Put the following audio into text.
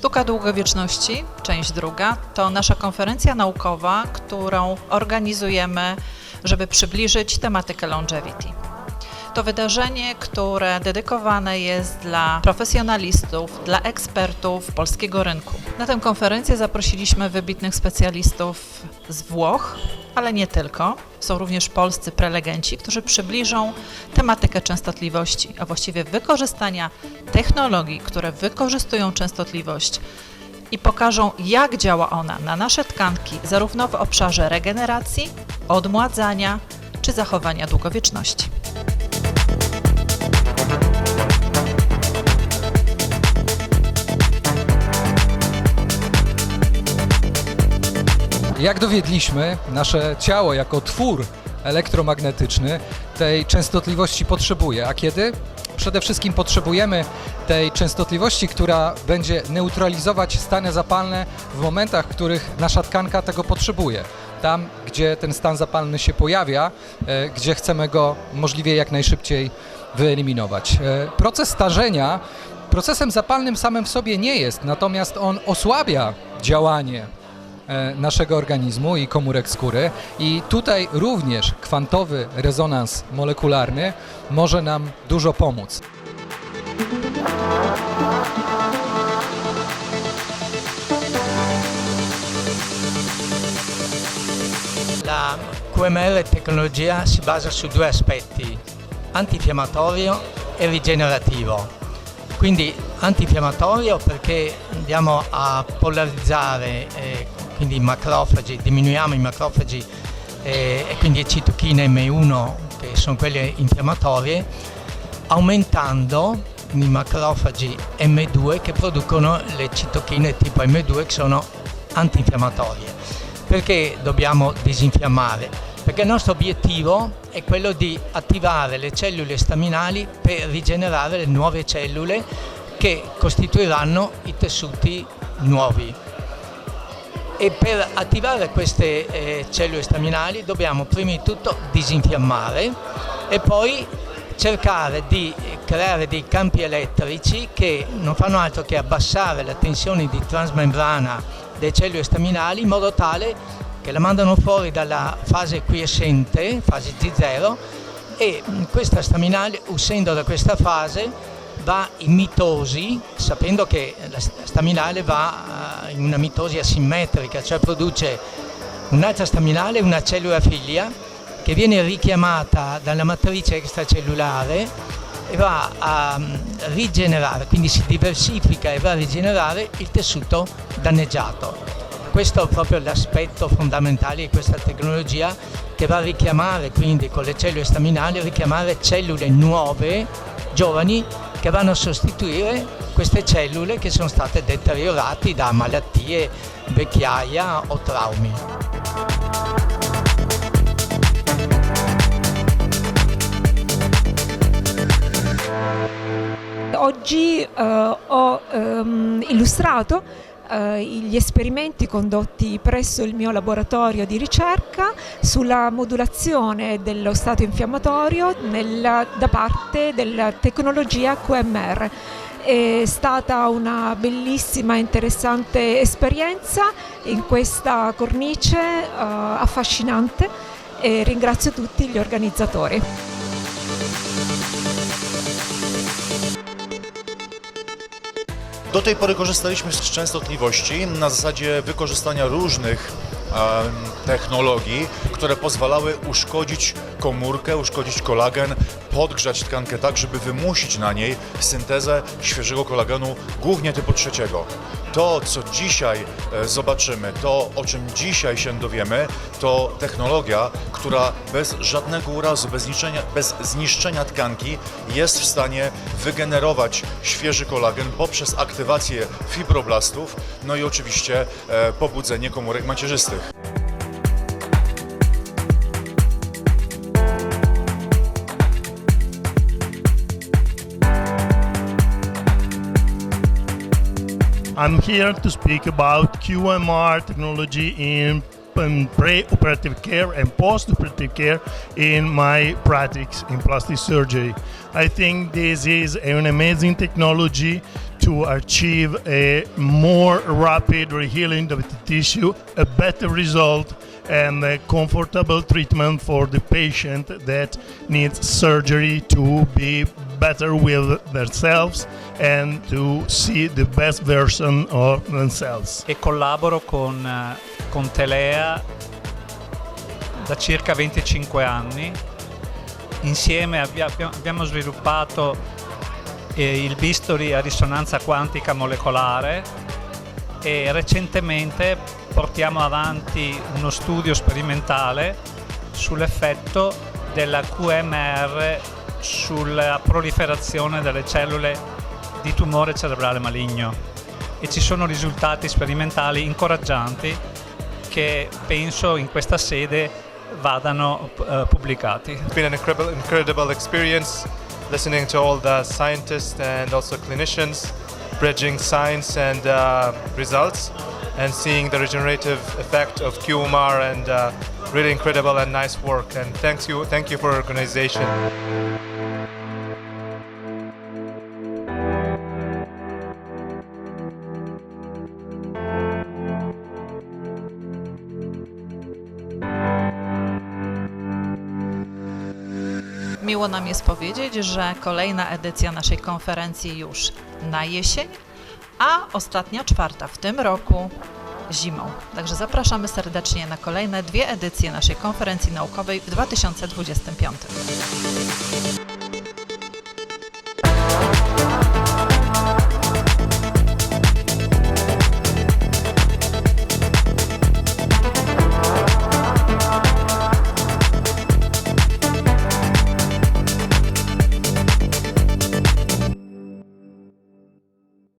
Sztuka Długowieczności, część druga, to nasza konferencja naukowa, którą organizujemy, żeby przybliżyć tematykę longevity. To wydarzenie, które dedykowane jest dla profesjonalistów, dla ekspertów polskiego rynku. Na tę konferencję zaprosiliśmy wybitnych specjalistów z Włoch, ale nie tylko. Są również polscy prelegenci, którzy przybliżą tematykę częstotliwości, a właściwie wykorzystania technologii, które wykorzystują częstotliwość i pokażą, jak działa ona na nasze tkanki, zarówno w obszarze regeneracji, odmładzania czy zachowania długowieczności. Jak dowiedliśmy, nasze ciało jako twór elektromagnetyczny tej częstotliwości potrzebuje. A kiedy? Przede wszystkim potrzebujemy tej częstotliwości, która będzie neutralizować stany zapalne w momentach, w których nasza tkanka tego potrzebuje. Tam, gdzie ten stan zapalny się pojawia, e, gdzie chcemy go możliwie jak najszybciej wyeliminować. E, Proces starzenia procesem zapalnym samym w sobie nie jest, natomiast on osłabia działanie naszego organizmu i komórek skóry i tutaj również kwantowy rezonans molekularny może nam dużo pomóc. La QML tecnologia si basa su due aspetti, antinfiammatorio e rigenerativo. Quindi antinfiammatorio perché andiamo a polarizzare eh, quindi i macrofagi, diminuiamo i macrofagi eh, e quindi citochine M1 che sono quelle infiammatorie, aumentando i macrofagi M2 che producono le citochine tipo M2 che sono antinfiammatorie. Perché dobbiamo disinfiammare? Perché il nostro obiettivo è quello di attivare le cellule staminali per rigenerare le nuove cellule che costituiranno i tessuti nuovi. E per attivare queste eh, cellule staminali dobbiamo prima di tutto disinfiammare e poi cercare di creare dei campi elettrici che non fanno altro che abbassare la tensione di transmembrana delle cellule staminali in modo tale che la mandano fuori dalla fase quiescente, fase G0, e questa staminale, uscendo da questa fase, va in mitosi, sapendo che la staminale va in una mitosi asimmetrica, cioè produce un'altra staminale, una cellula figlia, che viene richiamata dalla matrice extracellulare e va a rigenerare, quindi si diversifica e va a rigenerare il tessuto danneggiato. Questo è proprio l'aspetto fondamentale di questa tecnologia che va a richiamare quindi con le cellule staminali, richiamare cellule nuove, giovani, che vanno a sostituire queste cellule che sono state deteriorate da malattie, vecchiaia o traumi. Oggi eh, ho ehm, illustrato eh, gli esperimenti condotti presso il mio laboratorio di ricerca sulla modulazione dello stato infiammatorio nella- da parte della tecnologia QMR. È stata una bellissima e interessante esperienza in questa cornice eh, affascinante e ringrazio tutti gli organizzatori. Do tej pory korzystaliśmy z częstotliwości na zasadzie wykorzystania różnych technologii, które pozwalały uszkodzić komórkę, uszkodzić kolagen, podgrzać tkankę tak, żeby wymusić na niej syntezę świeżego kolagenu, głównie typu trzeciego. To, co dzisiaj e, zobaczymy, to, o czym dzisiaj się dowiemy, to technologia, która bez żadnego urazu, bez zniszczenia, bez zniszczenia tkanki jest w stanie wygenerować świeży kolagen poprzez aktywację fibroblastów, no i oczywiście e, pobudzenie komórek macierzystych. I'm here to speak about QMR technology in pre-operative care and post-operative care in my practice in plastic surgery. I think this is an amazing technology to to achieve a more rapid rehealing of the tissue, a better result, and a comfortable treatment for the patient that needs surgery to be better with themselves and to see the best version of themselves. e collaboro con, eh, con Telea da circa 25 anni. Insieme abbia- abbiamo, abbiamo sviluppato eh, il bisturi a risonanza quantica molecolare e recentemente portiamo avanti uno studio sperimentale sull'effetto della QMR sulla proliferazione delle cellule di tumore cerebrale maligno e ci sono risultati sperimentali incoraggianti che penso in questa sede vadano eh, pubblicati. It's been an incredible, incredible experience listening to all the scientists and also clinicians, bridging science and uh, results, and seeing the regenerative effect of QMR and uh, really incredible and nice work. And thanks you, thank you for organization. Miło nam jest powiedzieć, że kolejna edycja naszej konferencji już na jesień, a ostatnia czwarta w tym roku zimą. Także zapraszamy serdecznie na kolejne dwie edycje naszej konferencji naukowej w 2025.